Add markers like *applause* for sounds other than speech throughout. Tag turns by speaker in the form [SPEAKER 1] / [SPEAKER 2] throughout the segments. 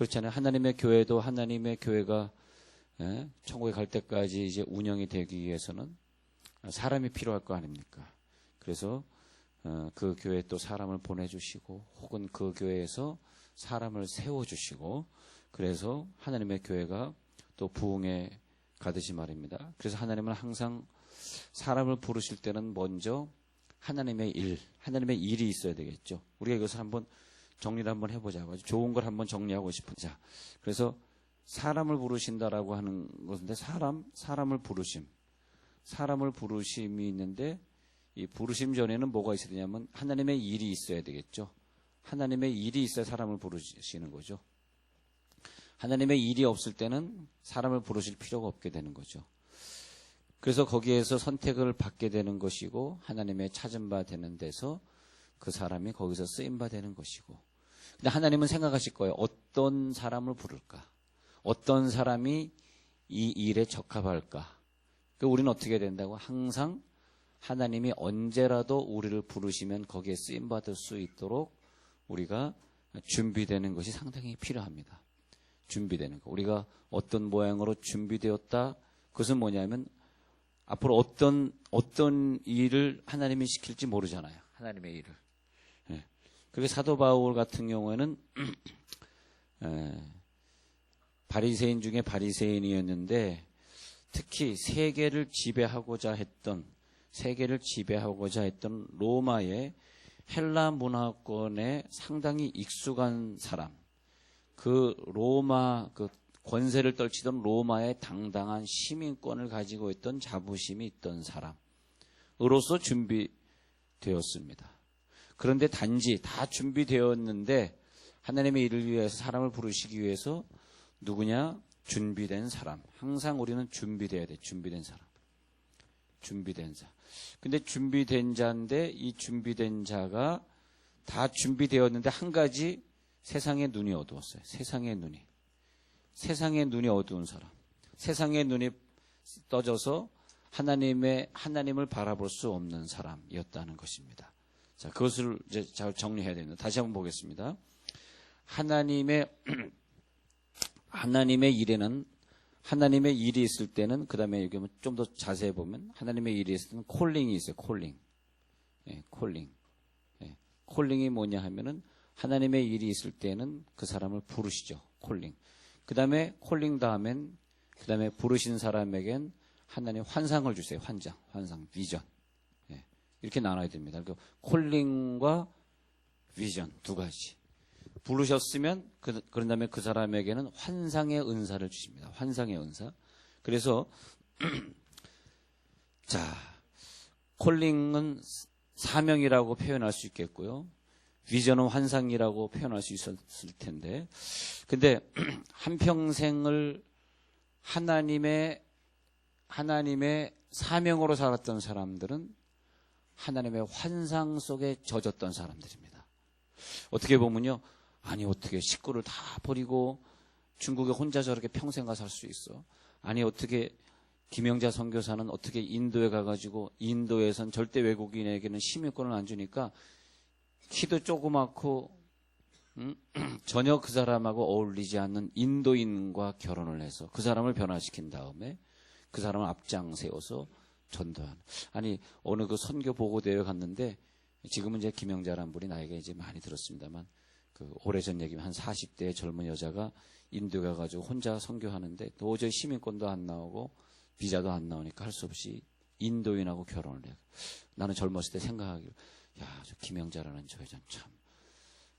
[SPEAKER 1] 그렇잖아요. 하나님의 교회도 하나님의 교회가 예, 천국에 갈 때까지 이제 운영이 되기 위해서는 사람이 필요할 거 아닙니까? 그래서 어, 그 교회에 또 사람을 보내주시고 혹은 그 교회에서 사람을 세워주시고 그래서 하나님의 교회가 또 부흥에 가듯이 말입니다. 그래서 하나님은 항상 사람을 부르실 때는 먼저 하나님의 일, 하나님의 일이 있어야 되겠죠. 우리가 이것을 한번 정리를 한번 해보자고. 좋은 걸 한번 정리하고 싶은 자. 그래서 사람을 부르신다라고 하는 것인데 사람, 사람을 부르심. 사람을 부르심이 있는데 이 부르심 전에는 뭐가 있어야 되냐면 하나님의 일이 있어야 되겠죠. 하나님의 일이 있어야 사람을 부르시는 거죠. 하나님의 일이 없을 때는 사람을 부르실 필요가 없게 되는 거죠. 그래서 거기에서 선택을 받게 되는 것이고 하나님의 찾은 바 되는 데서 그 사람이 거기서 쓰임 바 되는 것이고 근데 하나님은 생각하실 거예요. 어떤 사람을 부를까? 어떤 사람이 이 일에 적합할까? 그 우리는 어떻게 된다고? 항상 하나님이 언제라도 우리를 부르시면 거기에 쓰임 받을 수 있도록 우리가 준비되는 것이 상당히 필요합니다. 준비되는 거. 우리가 어떤 모양으로 준비되었다. 그것은 뭐냐면 앞으로 어떤 어떤 일을 하나님이 시킬지 모르잖아요. 하나님의 일을. 예. 그게 사도 바울 같은 경우에는 *clears throat* 예, 바리새인 중에 바리새인이었는데 특히 세계를 지배하고자 했던 세계를 지배하고자 했던 로마의 헬라 문화권에 상당히 익숙한 사람. 그 로마 그 권세를 떨치던 로마의 당당한 시민권을 가지고 있던 자부심이 있던 사람으로서 준비되었습니다. 그런데 단지 다 준비되었는데 하나님의 일을 위해서 사람을 부르시기 위해서 누구냐? 준비된 사람. 항상 우리는 준비돼야 돼. 준비된 사람. 준비된 자. 근데 준비된 자인데 이 준비된 자가 다 준비되었는데 한 가지 세상의 눈이 어두웠어요. 세상의 눈이. 세상의 눈이 어두운 사람. 세상의 눈이 떠져서 하나님의 하나님을 바라볼 수 없는 사람이었다는 것입니다. 자, 그것을 이제 잘 정리해야 됩니다. 다시 한번 보겠습니다. 하나님의 *clears throat* 하나님의 일에는 하나님의 일이 있을 때는 그다음에 여기 좀 더 자세히 보면 하나님의 일이 있을 때는 콜링이 있어요. 콜링. 예, 콜링. 예, 콜링이 뭐냐 하면은 하나님의 일이 있을 때는 그 사람을 부르시죠. 콜링. 그다음에 콜링 다음엔 그다음에 부르신 사람에겐 하나님 환상을 주세요. 환장, 환상, 비전. 예, 이렇게 나눠야 됩니다. 그 콜링과 비전 두 가지. 부르셨으면 그, 그런 다음에 그 사람에게는 환상의 은사를 주십니다. 환상의 은사. 그래서 *clears throat* 자 콜링은 사명이라고 표현할 수 있겠고요. 비전은 환상이라고 표현할 수 있었을 텐데, 근데 *clears throat* 한 평생을 하나님의 하나님의 사명으로 살았던 사람들은 하나님의 환상 속에 젖었던 사람들입니다. 어떻게 보면요, 아니 어떻게 식구를 다 버리고 중국에 혼자 저렇게 평생 가 살 수 있어? 아니 어떻게 김영자 선교사는 어떻게 인도에 가가지고 인도에선 절대 외국인에게는 시민권을 안 주니까 키도 조그맣고 음? *clears throat* 전혀 그 사람하고 어울리지 않는 인도인과 결혼을 해서 그 사람을 변화시킨 다음에 그 사람을 앞장 세워서 전도하는 아니 어느 그 선교 보고 대회 갔는데 지금은 이제 김영자란 분이 나에게 이제 많이 들었습니다만 그 오래전 얘기면 한 40대의 젊은 여자가 인도에 가가지고 혼자 선교하는데 도저히 시민권도 안 나오고 비자도 안 나오니까 할 수 없이 인도인하고 결혼을 해요. 나는 젊었을 때 생각하기로 야, 저 김영자라는 저 여자는 참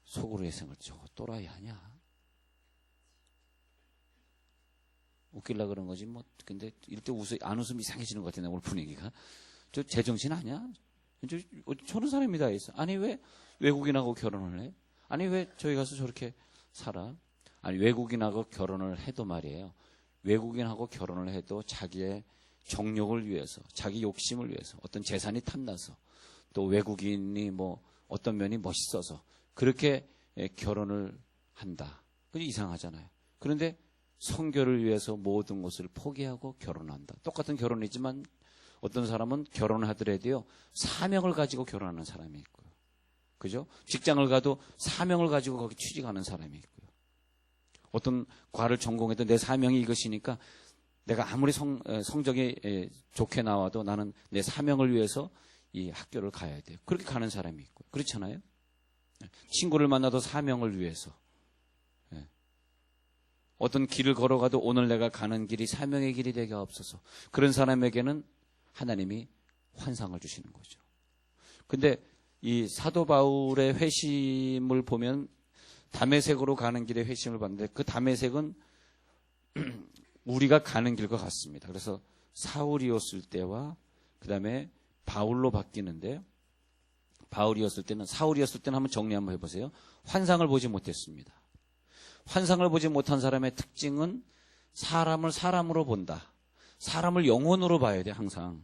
[SPEAKER 1] 속으로 예생을 저거 또라이 아니야? 웃길라 그런 거지 뭐 근데 이때 웃어 안 웃으면 이상해지는 것 같아 오늘 분위기가 저 제정신 아니야? 저 저런 사람이 다 있어 아니 왜 외국인하고 결혼을 해? 아니 왜 저희 가서 저렇게 살아? 아니 외국인하고 결혼을 해도 말이에요 외국인하고 결혼을 해도 자기의 정욕을 위해서 자기 욕심을 위해서 어떤 재산이 탐나서 또 외국인이 뭐 어떤 면이 멋있어서 그렇게 결혼을 한다. 그게 이상하잖아요. 그런데 성교를 위해서 모든 것을 포기하고 결혼한다. 똑같은 결혼이지만 어떤 사람은 결혼을 하더라도요, 사명을 가지고 결혼하는 사람이 있고요. 그죠? 직장을 가도 사명을 가지고 거기 취직하는 사람이 있고요. 어떤 과를 전공해도 내 사명이 이것이니까 내가 아무리 성, 에, 성적이 에, 좋게 나와도 나는 내 사명을 위해서 이 학교를 가야 돼요. 그렇게 가는 사람이 있고 그렇잖아요. 예. 친구를 만나도 사명을 위해서 예. 어떤 길을 걸어가도 오늘 내가 가는 길이 사명의 길이 되게 없어서 그런 사람에게는 하나님이 환상을 주시는 거죠. 근데 이 사도 바울의 회심을 보면 담에색으로 가는 길에 회심을 봤는데 그 담에색은 *clears throat* 우리가 가는 길과 같습니다. 그래서 사울이었을 때와 그 다음에 바울로 바뀌는데 바울이었을 때는 사울이었을 때는 한번 정리 한번 해보세요. 환상을 보지 못했습니다. 환상을 보지 못한 사람의 특징은 사람을 사람으로 본다. 사람을 영혼으로 봐야 돼 항상.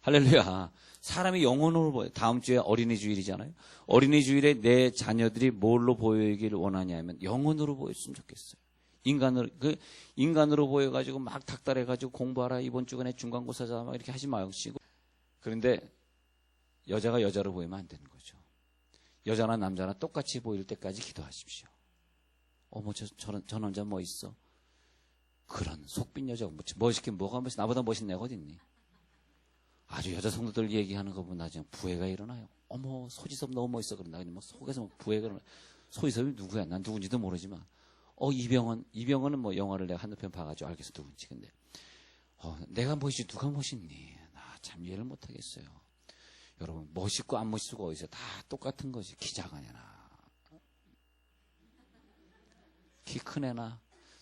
[SPEAKER 1] 할렐루야. 사람이 영혼으로 보여. 다음 주에 어린이 주일이잖아요. 어린이 주일에 내 자녀들이 뭘로 보이기를 원하냐면 영혼으로 보였으면 좋겠어요. 인간으로 그 인간으로 보여 가지고 막 닥달해 가지고 공부하라 이번 주간에 중간고사자 막 이렇게 하지 마시고 그런데 여자가 여자로 보이면 안 되는 거죠. 여자나 남자나 똑같이 보일 때까지 기도하십시오. 어머 저, 저, 저 남자 뭐 있어? 그런 속빈 여자가 뭐, 멋있긴 뭐가 멋있 나보다 애가 어딨니? 아주 여자 성도들 얘기하는 거 보면 나중에 부해가 일어나요. 어머 소지섭 너무 멋있어 그런다. 뭐 속에서 뭐 부해가 일어나. 소지섭이 누구야? 난 누군지도 모르지만 어 이병헌 이병헌은 뭐 영화를 내가 한두 편 봐가지고 알겠어 누군지 근데 어, 내가 멋있지 누가 멋있니? 나 참 이해를 못하겠어요. 여러분 멋있고 안 멋있고 어디서 다 똑같은 키 작은 애나 키 큰 애나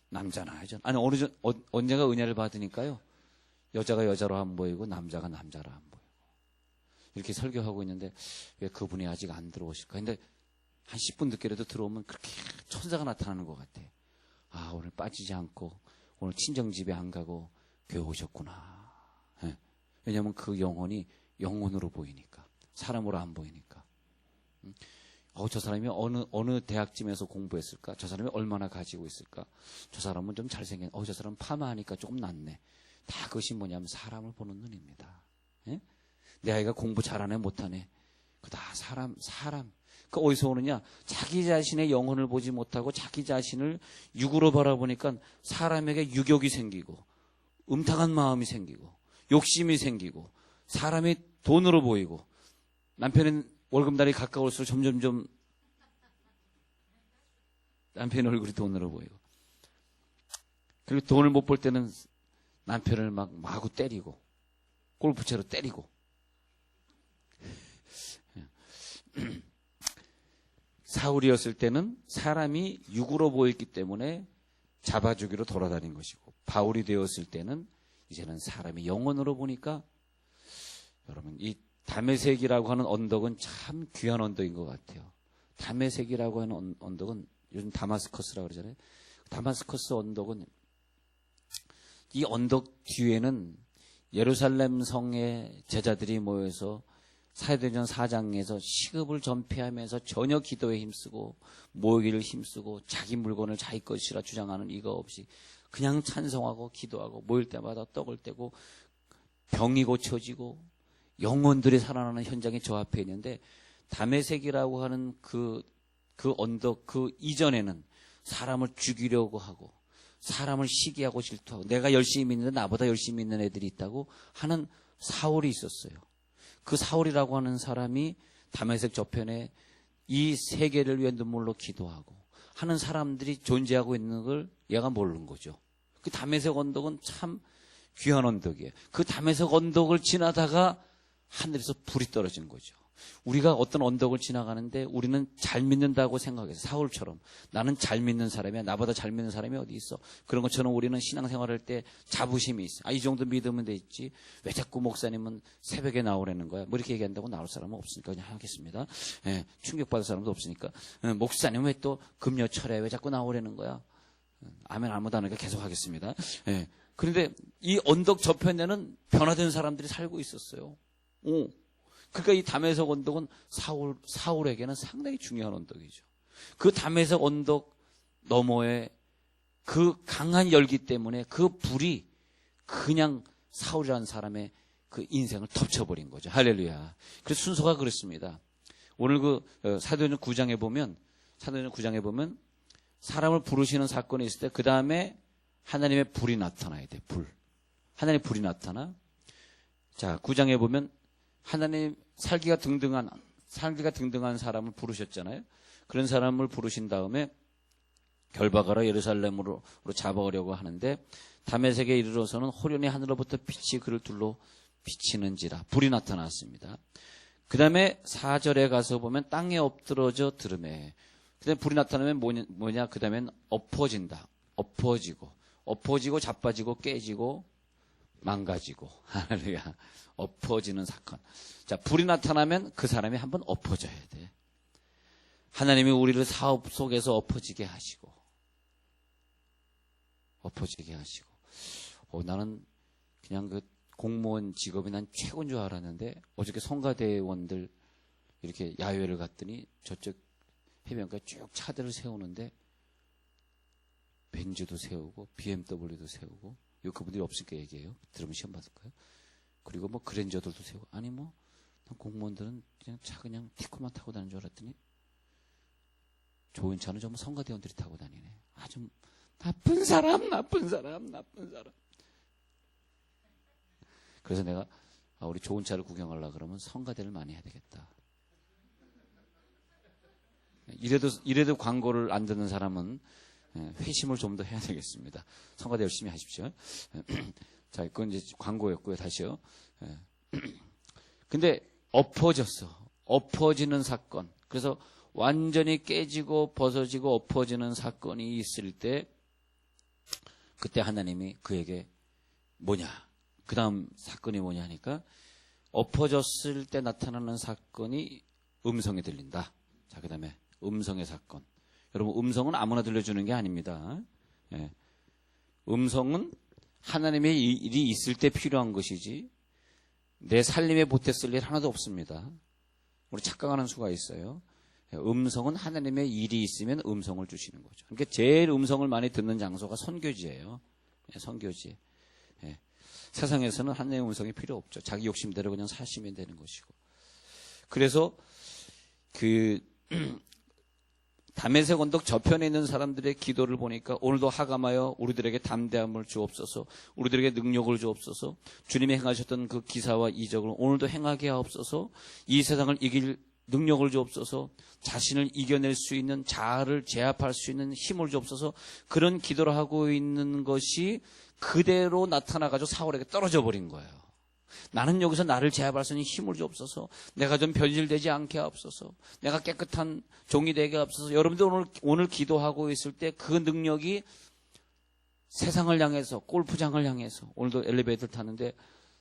[SPEAKER 1] 남자나 여자 아니 어느 전 어, 언제가 은혜를 받으니까요 여자가 여자로 안 보이고 남자가 남자로 안 보이고 이렇게 설교하고 있는데 왜 그분이 아직 안 들어오실까? 근데 한 10분 늦게라도 들어오면 그렇게 천사가 나타나는 것 같아. 아 오늘 빠지지 않고 오늘 친정 집에 안 가고 교회 오셨구나. 예. 왜냐하면 그 영혼이 영혼으로 보이니까 사람으로 안 보이니까. 음. 어, 저 사람이 어느, 어느 대학쯤에서 공부했을까? 저 사람이 얼마나 가지고 있을까? 저 사람은 좀 잘생긴, 어, 저 사람 파마하니까 조금 낫네. 다 그것이 뭐냐면 사람을 보는 눈입니다. 예? 내 아이가 공부 잘하네, 못하네. 그 다 사람, 사람. 그 어디서 오느냐? 자기 자신의 영혼을 보지 못하고 자기 자신을 육으로 바라보니까 사람에게 유격이 생기고, 음탕한 마음이 생기고, 욕심이 생기고, 사람이 돈으로 보이고, 남편은 월급날이 가까울수록 점점점 남편의 얼굴이 돈으로 보이고, 그리고 돈을 못 벌 때는 남편을 막 마구 때리고, 골프채로 때리고, 사울이었을 때는 사람이 육으로 보였기 때문에 잡아주기로 돌아다닌 것이고 바울이 되었을 때는 이제는 사람이 영혼으로 보니까 여러분 이 담에색이라고 하는 언덕은 참 귀한 언덕인 것 같아요. 담에색이라고 하는 언덕은 요즘 다마스커스라고 그러잖아요. 다마스커스 언덕은 이 언덕 뒤에는 예루살렘 성의 제자들이 모여서 사도전 4장에서 시급을 전폐하면서 전혀 기도에 힘쓰고 모으기를 힘쓰고 자기 물건을 자기 것이라 주장하는 이거 없이 그냥 찬송하고 기도하고 모일 때마다 떡을 떼고 병이 고쳐지고 영혼들이 살아나는 현장이 저 앞에 있는데 담에색이라고 하는 그, 그 언덕 그 이전에는 사람을 죽이려고 하고 사람을 시기하고 질투하고 내가 열심히 믿는데 나보다 열심히 믿는 애들이 있다고 하는 사울이 있었어요. 그 사울이라고 하는 사람이 담에색 저편에 이 세계를 위한 눈물로 기도하고 하는 사람들이 존재하고 있는 걸 얘가 모르는 거죠. 그 담에색 언덕은 참 귀한 언덕이에요. 그 담에색 언덕을 지나다가 하늘에서 불이 떨어지는 거죠. 우리가 어떤 언덕을 지나가는데 우리는 잘 믿는다고 생각해서 사울처럼 나는 잘 믿는 사람이야. 나보다 잘 믿는 사람이 어디 있어. 그런 것처럼 우리는 신앙생활 할 때 자부심이 있어. 아, 이 정도 믿으면 돼 있지. 왜 자꾸 목사님은 새벽에 나오라는 거야. 뭐 이렇게 얘기한다고 나올 사람은 없으니까 그냥 하겠습니다. 예, 충격받을 사람도 없으니까. 예, 목사님 왜 또 금요철에 왜 자꾸 나오라는 거야. 예, 아멘 아무도 안 하니까 계속 하겠습니다. 예. 그런데 이 언덕 저편에는 변화된 사람들이 살고 있었어요. 오. 그러니까 이 담에석 언덕은 사울, 사울에게는 상당히 중요한 언덕이죠. 그 담에석 언덕 너머에 그 강한 열기 때문에 그 불이 그냥 사울이라는 사람의 그 인생을 덮쳐버린 거죠. 할렐루야. 그래서 순서가 그렇습니다. 오늘 그 어, 사도행전 9장에 보면 사도행전 9장에 보면 사람을 부르시는 사건이 있을 때 그 다음에 하나님의 불이 나타나야 돼. 불. 하나님의 불이 나타나. 자, 구장에 보면 하나님 살기가 등등한 살기가 등등한 사람을 부르셨잖아요. 그런 사람을 부르신 다음에 결박하러 예루살렘으로 잡아오려고 하는데 담에색에 이르러서는 호련히 하늘로부터 빛이 그를 둘러 비치는지라 불이 나타났습니다. 그 다음에 4절에 가서 보면 땅에 엎드러져 들음에 그 다음에 불이 나타나면 뭐냐, 뭐냐 그 다음엔 엎어진다. 엎어지고 엎어지고 자빠지고 깨지고 망가지고 *laughs* 할렐루야 엎어지는 사건. 자 불이 나타나면 그 사람이 한번 엎어져야 돼. 하나님이 우리를 사업 속에서 엎어지게 하시고 엎어지게 하시고 어, 나는 그냥 그 공무원 직업이 난 최고인 줄 알았는데 어저께 성가대원들 이렇게 야외를 갔더니 저쪽 해변가에 쭉 차들을 세우는데 벤츠도 세우고 BMW도 세우고 이거 그분들이 없으니까 얘기해요. 들으면 시험 받을 거예요. 그리고 뭐 그랜저들도 세우고 아니 뭐 공무원들은 그냥 차 그냥 티코만 타고 다니는 줄 알았더니 좋은 차는 전부 성가대원들이 타고 다니네. 아주 나쁜 사람, 나쁜 사람, 나쁜 사람. 그래서 내가 아, 우리 좋은 차를 구경하려 그러면 성가대를 많이 해야 되겠다. 이래도 이래도 광고를 안 듣는 사람은 예, 회심을 좀 더 해야 되겠습니다. 성가대 열심히 하십시오. *clears throat* 자, 이건 이제 광고였고요. 다시요. 예. *clears throat* 근데 엎어졌어. 엎어지는 사건. 그래서 완전히 깨지고 벗어지고 엎어지는 사건이 있을 때 그때 하나님이 그에게 뭐냐? 그 다음 사건이 뭐냐 하니까 엎어졌을 때 나타나는 사건이 음성이 들린다. 자, 그 다음에 음성의 사건. 여러분, 음성은 아무나 들려주는 게 아닙니다. 예. 음성은 하나님의 일이 있을 때 필요한 것이지 내 살림에 보탰을 일 하나도 없습니다. 우리 착각하는 수가 있어요. 음성은 하나님의 일이 있으면 음성을 주시는 거죠. 그러니까 제일 음성을 많이 듣는 장소가 선교지예요. 예, 선교지. 예. 세상에서는 하나님의 음성이 필요 없죠. 자기 욕심대로 그냥 사시면 되는 것이고. 그래서 그 담에색 언덕 저편에 있는 사람들의 기도를 보니까 오늘도 하감하여 우리들에게 담대함을 주옵소서 우리들에게 능력을 주옵소서. 주님이 행하셨던 그 기사와 이적을 오늘도 행하게 하옵소서. 이 세상을 이길 능력을 주옵소서. 자신을 이겨낼 수 있는 자아를 제압할 수 있는 힘을 주옵소서. 그런 기도를 하고 있는 것이 그대로 나타나가지고 사울에게 떨어져 버린 거예요. 나는 여기서 나를 제압할 수 있는 힘을 주옵소서. 내가 좀 변질되지 않게 하옵소서. 내가 깨끗한 종이 되게 하옵소서. 여러분들 오늘 오늘 기도하고 있을 때 그 능력이 세상을 향해서 골프장을 향해서 오늘도 엘리베이터를 탔는데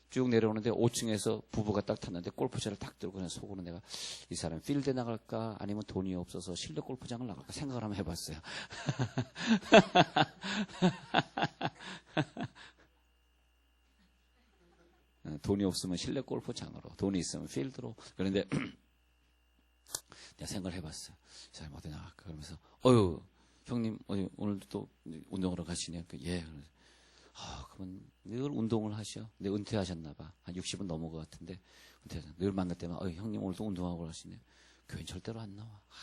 [SPEAKER 1] 쭉 내려오는데 5층에서 부부가 딱 탔는데 골프채를 딱 들고 그냥 속으로 내가 이 사람 필드에 나갈까 아니면 돈이 없어서 실내 골프장을 나갈까 생각을 한번 해봤어요. *laughs* 돈이 없으면 실내 골프장으로, 돈이 있으면 필드로. 그런데 *clears throat* 내가 생각을. 이 사람 어디 나갈까? 그러면서, 어유 형님, 오늘도 또 운동하러 가시냐? 그, 예. 아, 그러면 늘 운동을 하셔. 근데 은퇴하셨나봐. 한 60은 넘은 것 같은데, 은퇴, 늘 만날 때만, 어 형님 오늘도 운동하고 가시네. 교회 절대로 안 나와. 아,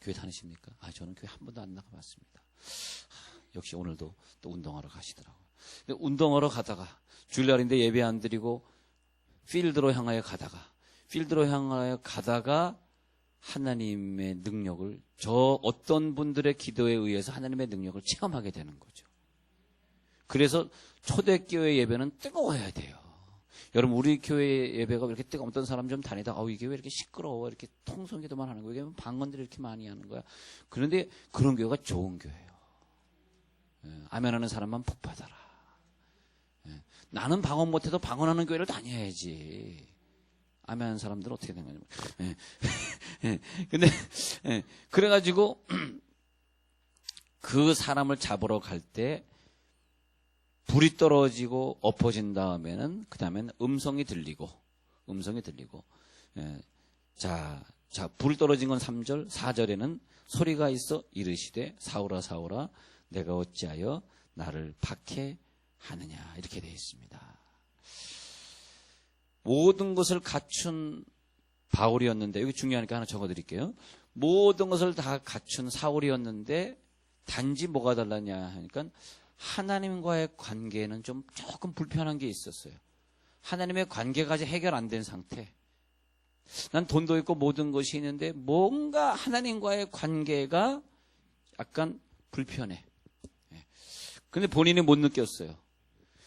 [SPEAKER 1] 교회 다니십니까? 아, 저는 교회 한 번도 안 나가봤습니다. 아, 역시 오늘도 또 운동하러 가시더라고요. 근데 운동하러 가다가, 주일날인데 예배 안 드리고 필드로 향하여 가다가 필드로 향하여 가다가 하나님의 능력을 저 어떤 분들의 기도에 의해서 하나님의 능력을 체험하게 되는 거죠. 그래서 초대교회 예배는 뜨거워야 돼요. 여러분 우리 교회 예배가 왜 이렇게 뜨거워. 어떤 사람 좀 다니다 아 이게 왜 이렇게 시끄러워? 이렇게 통성기도만 하는 거야? 이게 방언들이 이렇게 많이 하는 거야? 그런데 그런 교회가 좋은 교회예요. 예, 아멘하는 사람만 복 받아라 나는 방언 못해도 방언하는 교회를 다녀야지. 아멘 사람들은 어떻게 된 거냐면. 예. *laughs* 예. 근데, 예. 그래가지고, *clears throat* 그 사람을 잡으러 갈 때, 불이 떨어지고 엎어진 다음에는, 그 다음에는 음성이 들리고, 음성이 들리고, 예. 자, 자, 불 떨어진 건 3절, 4절에는 소리가 있어 이르시되, 사오라, 사오라, 내가 어찌하여 나를 박해 하느냐 이렇게 되어 있습니다. 모든 것을 갖춘 바울이었는데 여기 중요하니까 하나 적어드릴게요. 모든 것을 다 갖춘 사울이었는데 단지 뭐가 달랐냐 하니까 하나님과의 관계는 좀 조금 불편한 게 있었어요. 하나님의 관계가 아직 해결 안 된 상태. 난 돈도 있고 모든 것이 있는데 뭔가 하나님과의 관계가 약간 불편해. 예. 근데 본인이 못 느꼈어요.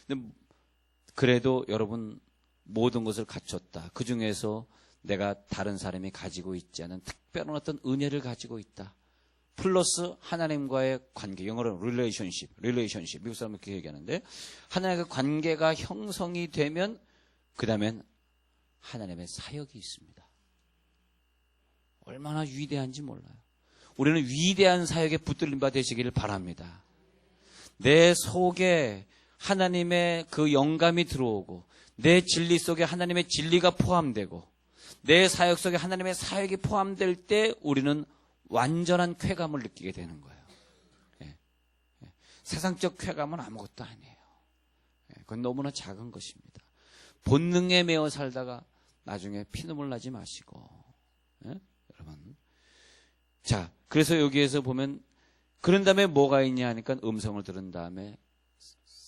[SPEAKER 1] 근데 그래도 여러분 모든 것을 갖췄다. 그 중에서 내가 다른 사람이 가지고 있지 않은 특별한 어떤 은혜를 가지고 있다. 플러스 하나님과의 관계, 영어로는 relationship, relationship. 미국 사람은 그렇게 얘기하는데 하나님과 관계가 형성이 되면 그 다음엔 하나님의 사역이 있습니다. 얼마나 위대한지 몰라요. 우리는 위대한 사역에 붙들림 바 되시기를 바랍니다. 내 속에 하나님의 그 영감이 들어오고 내 진리 속에 하나님의 진리가 포함되고 내 사역 속에 하나님의 사역이 포함될 때 우리는 완전한 쾌감을 느끼게 되는 거예요. 예. 예. 세상적 쾌감은 아무것도 아니에요. 예. 그건 너무나 작은 것입니다. 본능에 매어 살다가 나중에 피눈물 나지 마시고 예? 여러분 자 그래서 여기에서 보면 그런 다음에 뭐가 있냐 하니까 음성을 들은 다음에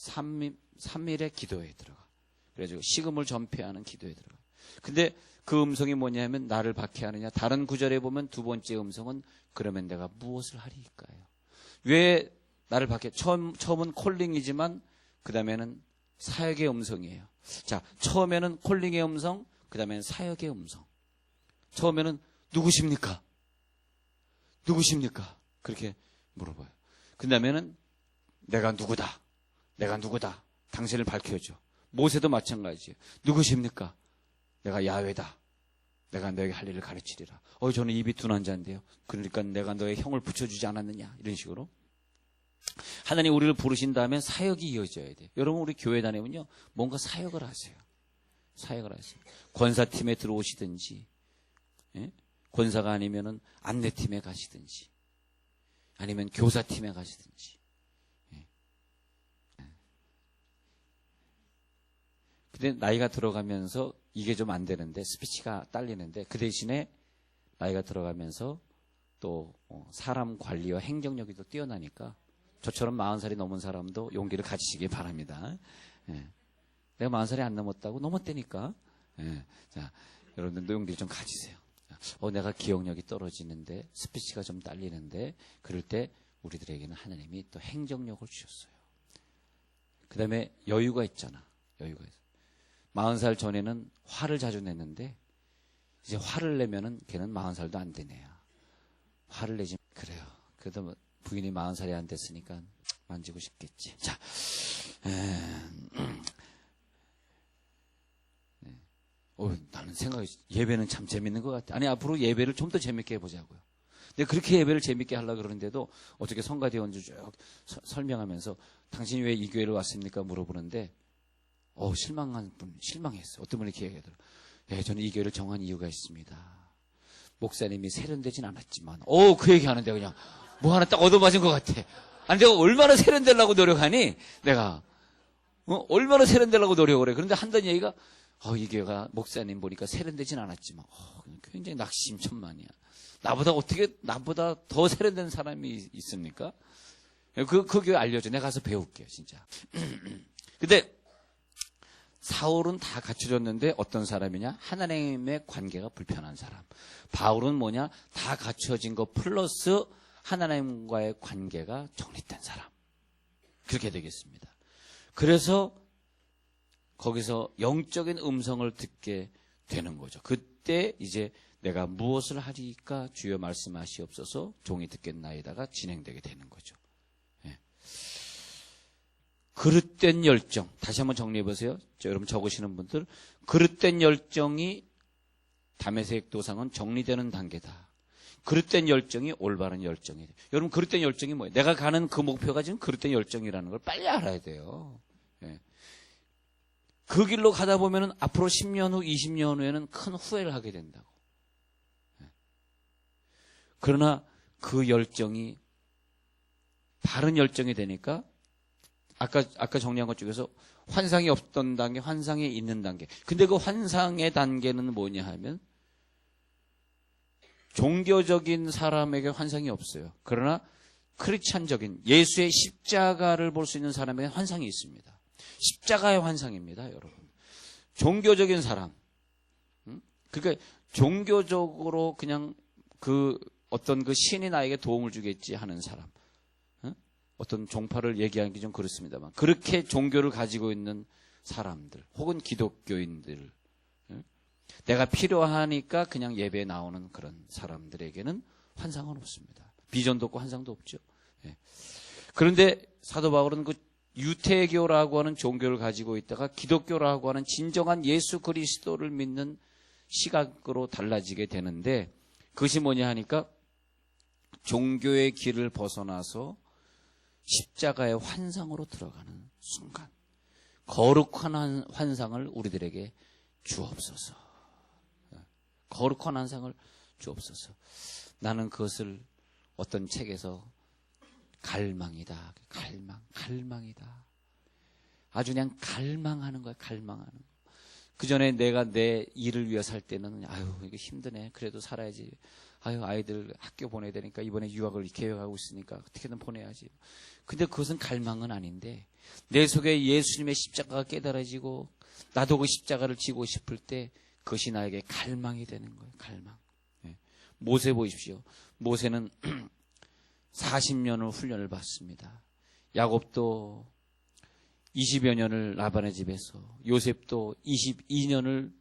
[SPEAKER 1] 3일, 3일의 기도에 들어가 그래가지고 식음을 전폐하는 기도에 들어가 근데 그 음성이 뭐냐면 나를 박해하느냐 다른 구절에 보면 두 번째 음성은 그러면 내가 무엇을 하리까요 왜 나를 박해 처음, 처음은 콜링이지만 그 다음에는 사역의 음성이에요 자 처음에는 콜링의 음성 그 다음에는 사역의 음성 처음에는 누구십니까? 누구십니까? 그렇게 물어봐요. 그 다음에는 내가 누구다. 내가 누구다. 당신을 밝혀줘. 모세도 마찬가지예요. 누구십니까? 내가 야외다. 내가 너에게 할 일을 가르치리라. 어, 저는 입이 둔한 자인데요. 그러니까 내가 너의 형을 붙여주지 않았느냐. 이런 식으로. 하나님 우리를 부르신 다음에 사역이 이어져야 돼요. 여러분, 우리 교회 다니면요. 뭔가 사역을 하세요. 사역을 하세요. 권사팀에 들어오시든지, 예? 권사가 아니면은 안내팀에 가시든지, 아니면 교사팀에 가시든지. 예. 근데 나이가 들어가면서 이게 좀 안 되는데 스피치가 딸리는데 그 대신에 나이가 들어가면서 또 어, 사람 관리와 행정력이 더 뛰어나니까 저처럼 40살이 넘은 사람도 용기를 가지시기 바랍니다. 예. 내가 40살이 안 넘었다고 넘었다니까. 예. 자, 여러분들도 용기 좀 가지세요. 어, 내가 기억력이 떨어지는데 스피치가 좀 딸리는데 그럴 때 우리들에게는 하나님이 또 행정력을 주셨어요. 그 다음에 여유가 있잖아. 여유가 있어. 40살 전에는 화를 자주 냈는데 이제 화를 내면은 걔는 40살도 안 되네요. 화를 내지 그래요. 그래도 뭐 부인이 40살이 안 됐으니까 만지고 싶겠지. 자, 에, 어, 나는 생각이 예배는 참 재밌는 것 같아. 아니 앞으로 예배를 좀 더 재밌게 해보자고요. 근데 그렇게 예배를 재밌게 하려고 그러는데도 어떻게 성가대원주 쭉 서- 설명하면서 당신이 왜 이 교회를 왔습니까? 물어보는데 어 실망한 분 실망했어. 어떤 분이 이렇게 얘기하더라. 예, 저는 이 교회를 정한 이유가 있습니다. 목사님이 세련되진 않았지만 어 그 얘기 하는데 그냥 뭐 하나 딱 얻어맞은 것 같아. 아니 내가 얼마나 세련되려고 노력하니 내가 어, 얼마나 세련되려고 노력을 해. 그런데 한다는 얘기가 어, 이 교회가 목사님 보니까 세련되진 않았지만 어, 굉장히 낙심천만이야. 나보다 어떻게 나보다 더 세련된 사람이 있습니까? 그, 그 교회 알려줘. 내가 가서 배울게요, 진짜. *clears throat* 근데 사울은 다 갖춰졌는데 어떤 사람이냐? 하나님의 관계가 불편한 사람. 바울은 뭐냐? 다 갖춰진 거 플러스 하나님과의 관계가 정립된 사람. 그렇게 되겠습니다. 그래서 거기서 영적인 음성을 듣게 되는 거죠. 그때 이제 내가 무엇을 하리까 주여 말씀하시옵소서 종이 듣겠나이다가 진행되게 되는 거죠. 예. 그릇된 열정 다시 한번 정리해 보세요. 여러분 적으시는 분들 그릇된 열정이 담에색 도상은 정리되는 단계다. 그릇된 열정이 올바른 열정이 돼. 여러분 그릇된 열정이 뭐예요? 내가 가는 그 목표가 지금 그릇된 열정이라는 걸 빨리 알아야 돼요. 예. 그 길로 가다 보면은 앞으로 10년 후, 20년 후에는 큰 후회를 하게 된다고. 예. 그러나 그 열정이 바른 열정이 되니까 아까 아까 정리한 것 중에서 환상이 없던 단계, 환상이 있는 단계. 근데 그 환상의 단계는 뭐냐 하면 종교적인 사람에게 환상이 없어요. 그러나 크리스찬적인 예수의 십자가를 볼 수 있는 사람에게 환상이 있습니다. 십자가의 환상입니다, 여러분. 종교적인 사람. 음? 그러니까 종교적으로 그냥 그 어떤 그 신이 나에게 도움을 주겠지 하는 사람. 어? 어떤 종파를 얘기하기 좀 그렇습니다만 그렇게 종교를 가지고 있는 사람들 혹은 기독교인들 어? 내가 필요하니까 그냥 예배에 나오는 그런 사람들에게는 환상은 없습니다. 비전도 없고 환상도 없죠. 예. 그런데 사도 바울은 그 유태교라고 하는 종교를 가지고 있다가 기독교라고 하는 진정한 예수 그리스도를 믿는 시각으로 달라지게 되는데 그것이 뭐냐 하니까 종교의 길을 벗어나서 십자가의 환상으로 들어가는 순간 거룩한 한- 환상을 우리들에게 주옵소서. 거룩한 환상을 주옵소서. 나는 그것을 어떤 책에서 갈망이다. 갈망, 갈망이다. 아주 그냥 갈망하는 거야, 갈망하는 거. 그 전에 내가 내 일을 위해 살 때는, 아유, 이거 힘드네. 그래도 살아야지. 아유, 아이들 학교 보내야 되니까 이번에 유학을 계획하고 있으니까 어떻게든 보내야지. 근데 그것은 갈망은 아닌데, 내 속에 예수님의 십자가가 깨달아지고, 나도 그 십자가를 지고 싶을 때, 그것이 나에게 갈망이 되는 거예요, 갈망. 예. 모세 보십시오. 모세는 *clears throat* 40년을 훈련을 받습니다. 야곱도 20여 년을 라반의 집에서 요셉도 22년을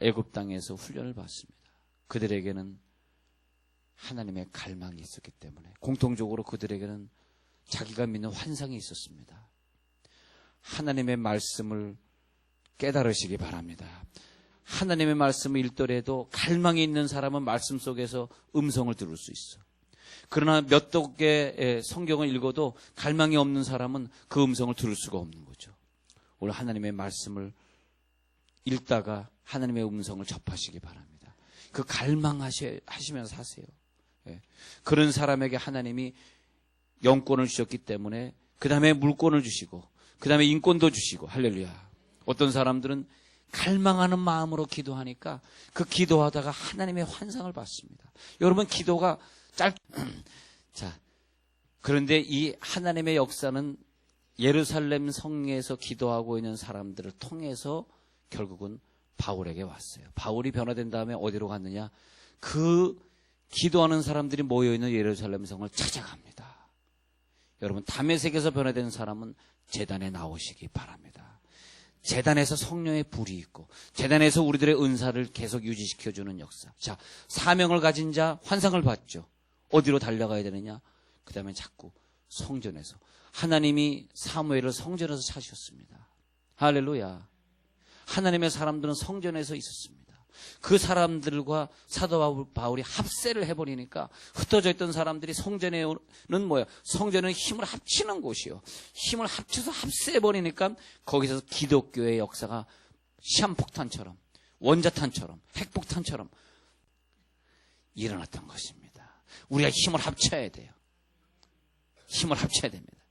[SPEAKER 1] 애굽 땅에서 훈련을 받습니다. 그들에게는 하나님의 갈망이 있었기 때문에 공통적으로 그들에게는 자기가 믿는 환상이 있었습니다. 하나님의 말씀을 깨달으시기 바랍니다. 하나님의 말씀을 읽더라도 갈망이 있는 사람은 말씀 속에서 음성을 들을 수 있어. 그러나 몇 독의 성경을 읽어도 갈망이 없는 사람은 그 음성을 들을 수가 없는 거죠. 오늘 하나님의 말씀을 읽다가 하나님의 음성을 접하시기 바랍니다. 그 갈망하시면서 사세요. 예. 그런 사람에게 하나님이 영권을 주셨기 때문에 그 다음에 물권을 주시고 그 다음에 인권도 주시고 할렐루야. 어떤 사람들은 갈망하는 마음으로 기도하니까 그 기도하다가 하나님의 환상을 받습니다. 여러분 기도가 짧 *clears throat* 자. 그런데 이 하나님의 역사는 예루살렘 성에서 기도하고 있는 사람들을 통해서 결국은 바울에게 왔어요. 바울이 변화된 다음에 어디로 갔느냐? 그 기도하는 사람들이 모여 있는 예루살렘 성을 찾아갑니다. 여러분 담에색에서 변화된 사람은 재단에 나오시기 바랍니다. 재단에서 성령의 불이 있고 재단에서 우리들의 은사를 계속 유지시켜 주는 역사. 자, 사명을 가진 자 환상을 봤죠. 어디로 달려가야 되느냐? 그 다음에 자꾸 성전에서 하나님이 사무엘을 성전에서 찾으셨습니다. 할렐루야. 하나님의 사람들은 성전에서 있었습니다. 그 사람들과 사도 바울이 합세를 해버리니까 흩어져 있던 사람들이 성전에는 뭐야? 성전은 힘을 합치는 곳이요. 힘을 합쳐서 합세해버리니까 거기서 기독교의 역사가 시한폭탄처럼, 원자탄처럼, 핵폭탄처럼 일어났던 것입니다. 우리가 힘을 합쳐야 돼요. 힘을 합쳐야 됩니다.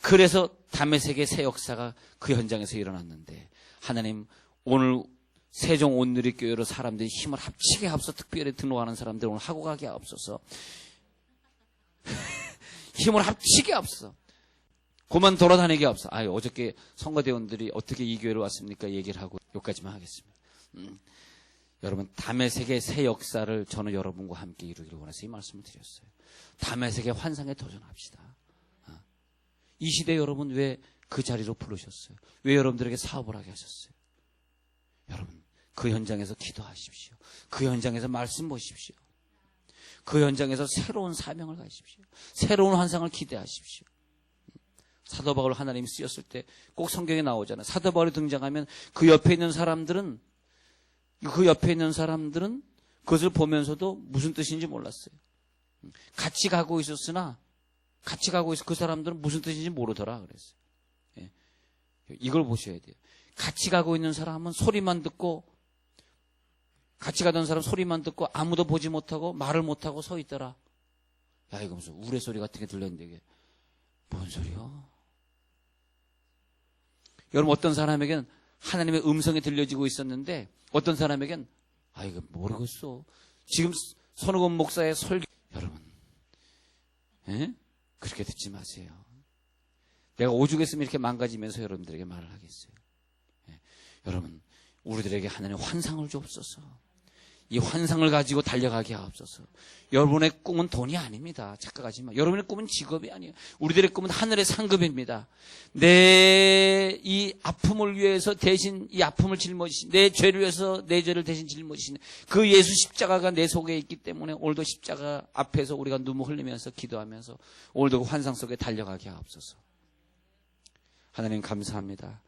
[SPEAKER 1] 그래서 담에색의 새 역사가 그 현장에서 일어났는데 하나님 오늘 세종 온누리교회로 사람들이 힘을 합치게 앞서 특별히 등록하는 사람들 오늘 하고 가게 앞서서. *laughs* 힘을 합치게 앞서. 그만 돌아다니게 앞서. 아유 어저께 선거대원들이 어떻게 이 교회로 왔습니까? 얘기를 하고 여기까지만 하겠습니다. 음, 여러분 담의 세계 새 역사를 저는 여러분과 함께 이루기를 원해서 이 말씀을 드렸어요. 담의 세계 환상에 도전합시다. 아, 이 시대 여러분 왜 그 자리로 부르셨어요? 왜 여러분들에게 사업을 하게 하셨어요? 여러분 그 현장에서 기도하십시오. 그 현장에서 말씀 보십시오. 그 현장에서 새로운 사명을 가지십시오. 새로운 환상을 기대하십시오. 사도 바울 하나님이 쓰였을 때 꼭 성경에 나오잖아요. 사도 바울이 등장하면 그 옆에 있는 사람들은 그 옆에 있는 사람들은 그것을 보면서도 무슨 뜻인지 몰랐어요. 같이 가고 있었으나 같이 가고 있어 그 사람들은 무슨 뜻인지 모르더라 그랬어요. 예. 이걸 보셔야 돼요. 같이 가고 있는 사람은 소리만 듣고 같이 가던 사람 소리만 듣고 아무도 보지 못하고 말을 못하고 서 있더라. 야 이거 무슨 우레 소리 같은 게 들렸는데 이게 뭔 소리야? 여러분 어떤 사람에겐 하나님의 음성이 들려지고 있었는데 어떤 사람에겐 아 이거 모르겠어. 지금 손흥원 목사의 설교 여러분 예? 그렇게 듣지 마세요. 내가 오죽했으면 이렇게 망가지면서 여러분들에게 말을 하겠어요. 예. 여러분 우리들에게 하나님 환상을 주옵소서. 이 환상을 가지고 달려가게 하옵소서. 여러분의 꿈은 돈이 아닙니다. 착각하지 마. 여러분의 꿈은 직업이 아니에요. 우리들의 꿈은 하늘의 상급입니다. 내 이 아픔을 위해서 대신 이 아픔을 짊어지신, 내 죄를 위해서 내 죄를 대신 짊어지신 그 예수 십자가가 내 속에 있기 때문에 오늘도 십자가 앞에서 우리가 눈물 흘리면서 기도하면서 오늘도 그 환상 속에 달려가게 하옵소서. 하나님 감사합니다.